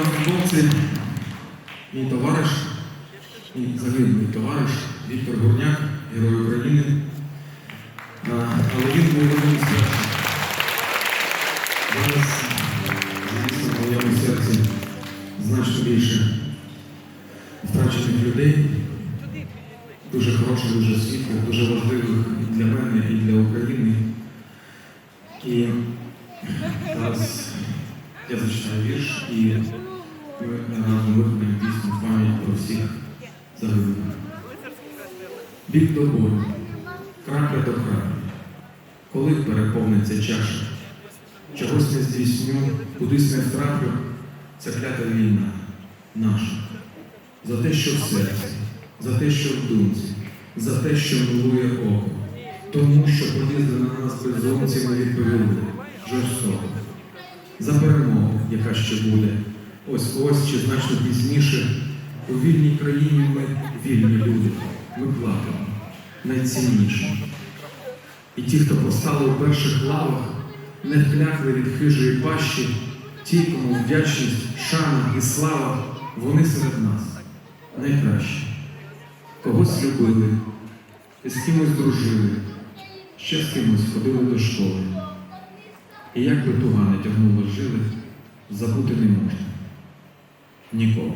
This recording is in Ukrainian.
футболці мій товариш, мій загиблий товариш Віктор Гурняк, Герой України. Але він був одним з. Зараз, звісно, в моєму серці значно більше втрачених людей, дуже хороших, дуже світлих, дуже важливих і для мене, і для України. І зараз я зачитаю вірш і ми виконаємо пісню пам'ять про всіх загиблих. Бік до бою, крапля до краплі, коли переповниться чаша, чогось не здійсню, кудись не втраплю, це клята війна наша. За те, що в серці, за те, що в думці, за те, що милує око, тому що полізли на нас безумці, ми відповіли жорстоко. За перемогу, яка ще буде, ось ось чи значно пізніше, у вільній країні ми вільні люди, ми платимо найцінніше. І ті, хто постали у перших лавах, не вклякли від хижої пащі, ті, кому вдячність, шана і слава, вони серед нас найкращі. Когось любили, з кимось дружили, ще з кимось ходили до школи. І як би туга не тягнула жили, забути не можна. Нікого.